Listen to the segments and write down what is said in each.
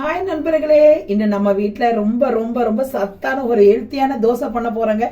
Hi நண்பர்களே. இன்னும் நம்ம வீட்டில் ரொம்ப ரொம்ப ரொம்ப சத்தான ஒரு ஹெல்த்தியான தோசை பண்ண போறோங்க.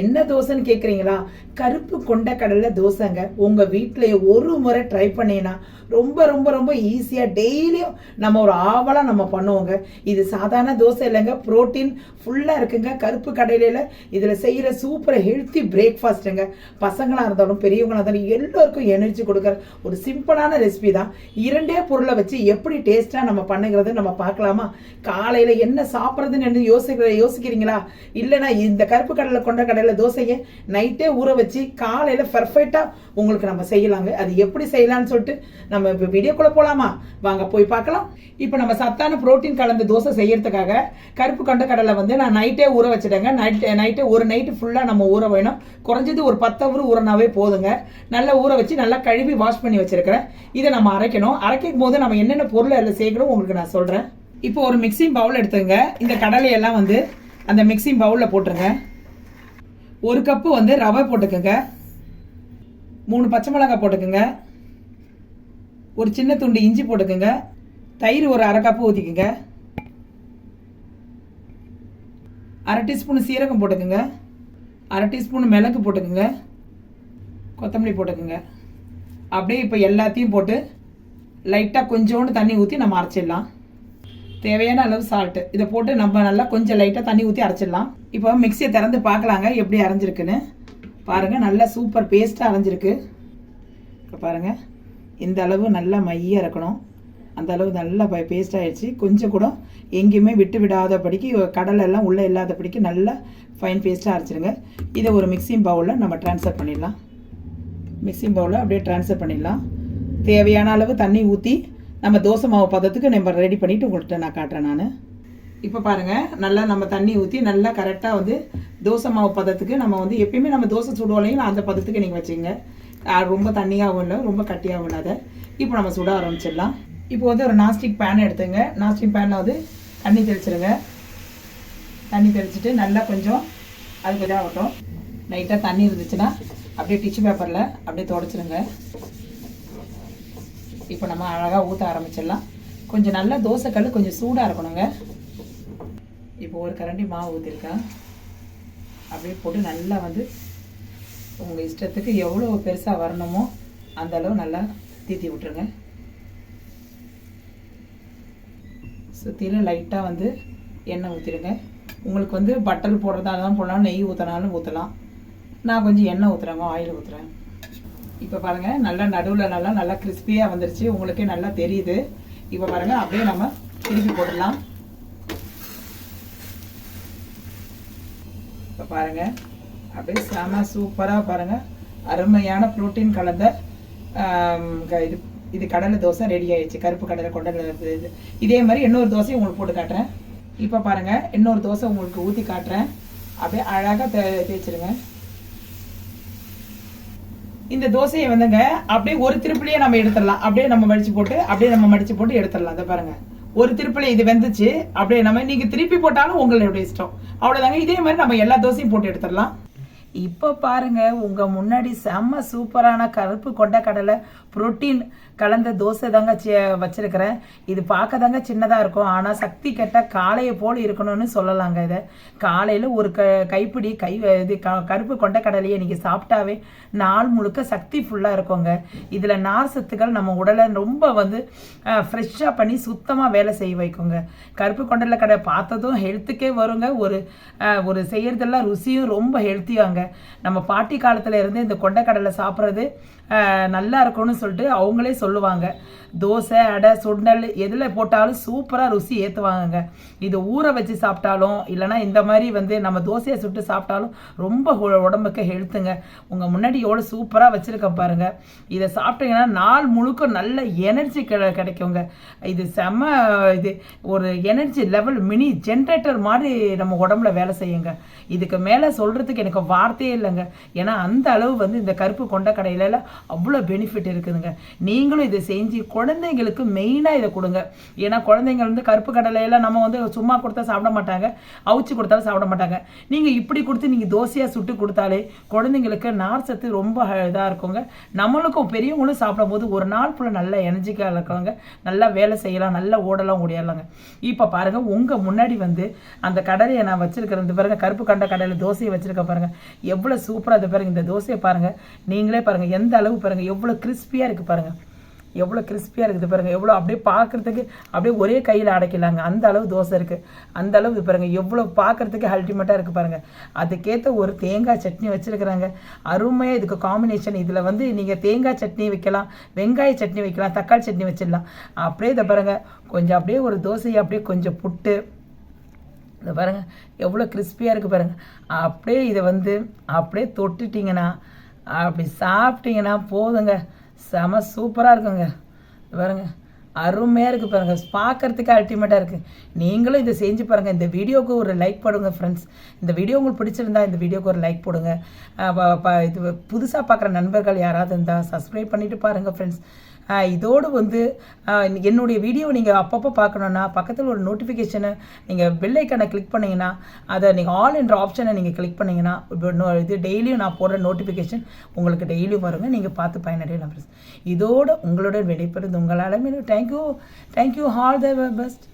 என்ன தோசைன்னு கேட்குறீங்களா கருப்பு கொண்ட கடலை தோசைங்க. உங்கள் வீட்டிலேயே ஒரு முறை ட்ரை பண்ணீங்கன்னா ரொம்ப ரொம்ப ரொம்ப ஈஸியாக டெய்லியும் நம்ம ஒரு ஆவலாக நம்ம பண்ணுவோங்க. இது சாதாரண தோசை இல்லைங்க. புரோட்டீன் ஃபுல்லாக இருக்குங்க. கருப்பு கடையில இதில் செய்கிற சூப்பர் ஹெல்த்தி பிரேக்ஃபாஸ்ட்டுங்க பசங்களாக இருந்தாலும் பெரியவங்களாக இருந்தாலும் எல்லோருக்கும் எனர்ஜி கொடுக்குற ஒரு சிம்பிளான ரெசிபி தான். இரண்டே பொருளை வச்சு எப்படி டேஸ்ட்டாக நம்ம பண்ணுங்கிறது நம்ம பார்க்கலாமா? காலையில் என்ன சாப்பிட்றதுன்னு யோசிக்கிற யோசிக்கிறீங்களா? இல்லைனா இந்த கருப்பு கடலை கொண்ட கடலை தோசையை நைட்டே ஊற வச்சு காலையில் பர்ஃபெக்டாக உங்களுக்கு நம்ம செய்யலாங்க. அது எப்படி செய்யலாம்னு சொல்லிட்டு நம்ம இப்போ வீடியோக்குள்ளே போகலாமா வாங்க போய் பார்க்கலாம். இப்போ நம்ம சத்தான புரோட்டீன் கலந்த தோசை செய்யறதுக்காக கருப்பு கொண்ட கடலை வந்து நான் நைட்டே ஊற வச்சுட்டேங்க. நைட் நைட்டே ஒரு நைட்டு ஃபுல்லாக நம்ம ஊற வேணும். குறைஞ்சது ஒரு பத்து அவர் ஊறனாவே போதுங்க. நல்லா ஊற வச்சு நல்லா கழுவி வாஷ் பண்ணி வச்சிருக்கிறேன். இதை நம்ம அரைக்கணும். அரைக்கும் போது நம்ம என்னென்ன பொருளை அதில் சேர்க்கணும் உங்களுக்கு நான் சொல்கிறேன் இப்போ ஒரு மிக்சிங் பவுல் எடுத்துங்க. இந்த கடலையெல்லாம் வந்து அந்த மிக்சிங் பவுலில் போட்டுருங்க. ஒரு கப்பு வந்து ரவை போட்டுக்கோங்க. மூணு பச்சை மிளகாய் போட்டுக்கோங்க. ஒரு சின்ன துண்டு இஞ்சி போட்டுக்கோங்க. தயிர் ஒரு அரை கப்பு ஊற்றிக்கோங்க அரை டீஸ்பூன் சீரகம் போட்டுக்கோங்க. அரை டீஸ்பூன் மிளகு போட்டுக்கோங்க. கொத்தமல்லி போட்டுக்கோங்க. அப்படியே இப்போ எல்லாத்தையும் போட்டு லைட்டாக கொஞ்சோண்டு தண்ணி ஊற்றி நம்ம அரைச்சிடலாம். தேவையான அளவு சால்ட்டு இதை போட்டு நம்ம நல்லா கொஞ்சம் லைட்டாக தண்ணி ஊற்றி அரைச்சிடலாம். இப்போ மிக்சியை திறந்து பார்க்கலாங்க எப்படி அரைஞ்சிருக்குன்னு. பாருங்கள் நல்லா சூப்பர் பேஸ்ட்டாக அரைஞ்சிருக்கு. இப்போ பாருங்கள் இந்த அளவு நல்லா மையாக இருக்கணும். அந்த அளவு நல்லா பேஸ்ட் ஆகிடுச்சு கொஞ்சம் கூட எங்கேயுமே விட்டு விடாதபடிக்கு கடலெல்லாம் உள்ளே இல்லாதபடிக்கு நல்லா ஃபைன் பேஸ்ட்டாக அரைச்சிருங்க. இதை ஒரு மிக்சிங் பவுலில் நம்ம ட்ரான்ஸ்ஃபர் பண்ணிடலாம். மிக்சிங் பவுலில் அப்படியே ட்ரான்ஸ்ஃபர் பண்ணிடலாம். தேவையான அளவு தண்ணி ஊற்றி நம்ம தோசை மாவு பதத்துக்கு நம்ம ரெடி பண்ணிவிட்டு உங்கள்கிட்ட நான் காட்டுறேன் நான். இப்போ பாருங்கள் நல்லா நம்ம தண்ணி ஊற்றி நல்லா கரெக்டாக வந்து தோசை மாவு பதத்துக்கு நம்ம வந்து எப்பயுமே நம்ம தோசை சுடுவோம் அந்த பதத்துக்கு நீங்கள் வச்சுங்க ரொம்ப தண்ணியாகவும் இல்லை ரொம்ப கட்டியாகவும் இல்லாத. இப்போ நம்ம சுட ஆரம்பிச்சிடலாம். இப்போ வந்து ஒரு நாஸ்டிக் பேன் எடுத்துங்க. நாஸ்டிக் பேனில் வந்து தண்ணி தெளிச்சிருங்க. தண்ணி தெளிச்சிட்டு நல்லா கொஞ்சம் அது கொஞ்சம் ஆகட்டும் லைட்டாக தண்ணி இருந்துச்சுன்னா அப்படியே டிஷ்யூ பேப்பரில் அப்படியே தொடச்சிருங்க. இப்போ நம்ம அழகாக ஊற்ற ஆரம்பிச்சிடலாம். கொஞ்சம் நல்லா தோசைக்கல் கொஞ்சம் சூடாக இருக்கணுங்க. இப்போ ஒரு கரண்டி மாவு ஊற்றிருக்கேன் அப்படியே போட்டு நல்லா வந்து உங்கள் இஷ்டத்துக்கு எவ்வளோ பெருசாக வரணுமோ அந்த அளவு நல்லா தீத்தி விட்டுருங்க. சுற்றிலும் லைட்டாக வந்து எண்ணெய் ஊற்றிடுங்க உங்களுக்கு வந்து பட்டர் போடுறதா தான் போடலாம் நெய் ஊற்றினாலும் ஊற்றலாம் நான் கொஞ்சம் எண்ணெய் ஊற்றுறேங்க ஆயில் ஊற்றுறேன் இப்போ பாருங்கள் நல்லா நடுவில் நல்லா நல்லா கிறிஸ்பியாக வந்துருச்சு. உங்களுக்கே நல்லா தெரியுது. இப்போ பாருங்கள் அப்படியே நம்ம திருப்பி போடலாம் இப்போ பாருங்கள் அப்படியே செம சூப்பராக பாருங்கள் அருமையான ப்ரோட்டீன் கலந்த இது இது கடலை தோசை ரெடி ஆயிடுச்சு. கருப்பு கடலை கொண்டல இது இதே. மாதிரி இன்னொரு தோசையும் உங்களுக்கு போட்டு காட்டுறேன். இப்போ பாருங்கள் இன்னொரு தோசை உங்களுக்கு ஊற்றி காட்டுறேன். அப்படியே அழகாக தே தேய்ச்சிருங்க. இந்த தோசையை வந்துங்க அப்படியே ஒரு திருப்பிலேயே நம்ம எடுத்துடலாம். அப்படியே நம்ம மடிச்சு போட்டு அப்படியே நம்ம மடிச்சு போட்டு எடுத்துடலாம். அதை பாருங்க. ஒரு திருப்பிலே இது வெந்துச்சு அப்படியே நம்ம நீங்க திருப்பி போட்டாலும் உங்களுடைய இஷ்டம். அவ்வளவுதாங்க. இதே மாதிரி நம்ம எல்லா தோசையும் போட்டு எடுத்துடலாம். இப்போ பாருங்க உங்க முன்னாடி செம்ம சூப்பரான கருப்பு கொண்ட கடலை புரோட்டீன் கலந்த தோசை தாங்க வச்சிருக்கிறேன். இது பார்க்க தாங்க சின்னதாக இருக்கும். ஆனால் சக்தி கெட்ட காலையை போல் இருக்கணும்னு சொல்லலாங்க இதை. காலையில் ஒரு க கைப்பிடி கை இது க கருப்பு கொண்ட கடலையை நீங்கள் சாப்பிட்டாவே நாள் முழுக்க சக்தி ஃபுல்லாக இருக்குங்க. இதில் நார் சத்துக்கள் நம்ம உடலை ரொம்ப வந்து ஃப்ரெஷ்ஷாக பண்ணி சுத்தமாக வேலை செய்ய வைக்குங்க. கருப்பு கொண்டல கடை பார்த்ததும் ஹெல்த்துக்கே வருங்க. ஒரு ஒரு செய்கிறதெல்லாம் ருசியும் ரொம்ப ஹெல்த்தியாங்க நம்ம பாட்டி காலத்தில் இருந்து இந்த கொண்டைக்கடலை சாப்பிட்றது நல்லா இருக்கும்னு சொல்லிட்டு அவங்களே சொல்லுவாங்க சொல்லுவாங்க. தோசை அடை சுண்டல் எதில் போட்டாலும் சூப்பராக ருசி ஏற்றுவாங்கங்க இது ஊற வச்சு சாப்பிட்டாலும் இல்லைனா இந்த மாதிரி வந்து நம்ம தோசையை சுட்டு சாப்பிட்டாலும் ரொம்ப உடம்புக்கு ஹெல்த்துங்க. உங்கள் முன்னாடி எவ்வளோ சூப்பராக வச்சுருக்க பாருங்க. இதை சாப்பிட்டீங்கன்னா நாள் முழுக்க நல்ல எனர்ஜி கிடைக்குங்க. இது செம்ம இது ஒரு எனர்ஜி லெவல் மினி ஜென்ரேட்டர் மாதிரி நம்ம உடம்புல வேலை செய்யுங்க. இதுக்கு மேலே சொல்கிறதுக்கு எனக்கு வார்த்தையே இல்லைங்க. ஏன்னா அந்த அளவு வந்து இந்த கருப்பு கொண்ட கடையில அவ்வளோ பெனிஃபிட் இருக்குதுங்க. நீங்களும் இதை செஞ்சு குழந்தைங்களுக்கு மெயினாக இதை கொடுங்க. ஏன்னா குழந்தைங்க வந்து கருப்பு கடலையெல்லாம் நம்ம வந்து சும்மா கொடுத்தா சாப்பிட மாட்டாங்க. அவிச்சு கொடுத்தாலும் சாப்பிட மாட்டாங்க. நீங்கள் இப்படி கொடுத்து நீங்கள் தோசையாக சுட்டு கொடுத்தாலே குழந்தைங்களுக்கு நார் சத்து ரொம்ப இதாக இருக்குங்க. நம்மளுக்கும் பெரியவங்களும் சாப்பிடும்போது ஒரு நாள் ஃபுல்லாக நல்ல எனர்ஜிக்காக இருக்காங்க. நல்லா வேலை செய்யலாம் நல்லா ஓடலாம் ஓடியாடலாங்க. இப்போ பாருங்கள் உங்கள் முன்னாடி வந்து அந்த கடலையை நான் வச்சிருக்கிறேன். இந்த கருப்பு கண்ட கடையில் தோசையை வச்சுருக்க பாருங்கள் எவ்வளோ சூப்பராக இது பாருங்கள் இந்த தோசையை பாருங்கள் நீங்களே பாருங்கள் எந்த அளவு பாருங்கள் எவ்வளோ கிறிஸ்பியாக இருக்குது பாருங்கள் எவ்வளோ கிறிஸ்பியாக இருக்குது பாருங்கள் எவ்வளோ அப்படியே பார்க்குறதுக்கு அப்படியே ஒரே கையில் அடைக்கலாங்க. அந்த அளவு தோசை இருக்குது அந்த அளவு இது பாருங்கள் எவ்வளோ பார்க்கறதுக்கு அல்டிமேட்டாக இருக்குது பாருங்கள் அதுக்கேற்ற ஒரு தேங்காய் சட்னி வச்சுருக்குறாங்க. அருமையாக இதுக்கு காம்பினேஷன் இதில் வந்து நீங்கள் தேங்காய் சட்னி வைக்கலாம் வெங்காய சட்னி வைக்கலாம் தக்காளி சட்னி வச்சிடலாம். அப்படியே இதை பாருங்கள் கொஞ்சம் அப்படியே ஒரு தோசையை அப்படியே கொஞ்சம் புட்டு. இந்த பாருங்கள் எவ்வளோ கிறிஸ்பியாக இருக்குது பாருங்கள் அப்படியே இதை வந்து அப்படியே தொட்டுட்டிங்கன்னா அப்படி சாப்பிட்டீங்கன்னா போதுங்க. செம சூப்பராக இருக்குங்க. பாருங்கள் பாருங்க. அருமையாக இருக்குது பாருங்கள் பார்க்கறதுக்கு அல்டிமேட்டாக இருக்குது நீங்களும் இதை செஞ்சு பாருங்கள் இந்த வீடியோவுக்கு ஒரு லைக் போடுங்க ஃப்ரெண்ட்ஸ் இந்த வீடியோ உங்களுக்கு பிடிச்சிருந்தா இந்த வீடியோக்கு ஒரு லைக் போடுங்க. இது புதுசாக பார்க்குற நண்பர்கள் யாராவது இருந்தால் சப்ஸ்கிரைப் பண்ணிட்டு பாருங்கள் ஃப்ரெண்ட்ஸ் இதோடு வந்து என்னுடைய வீடியோ நீங்கள் அப்பப்போ பார்க்கணுன்னா பக்கத்தில் ஒரு நோட்டிஃபிகேஷனை நீங்கள் பெல் ஐக்கானை கிளிக் பண்ணிங்கன்னா அதை நீங்கள் ஆல் என்ற ஆப்ஷனை நீங்கள் கிளிக் பண்ணிங்கன்னா இது டெய்லியும் நான் போடுற நோட்டிஃபிகேஷன் உங்களுக்கு டெய்லியும் வருங்க. நீங்கள் பார்த்து பயனடைய ஃப்ரெண்ட்ஸ் இதோடு உங்களுடன் விடைபெறுது உங்களால் மீண்டும் thank you thank you all the best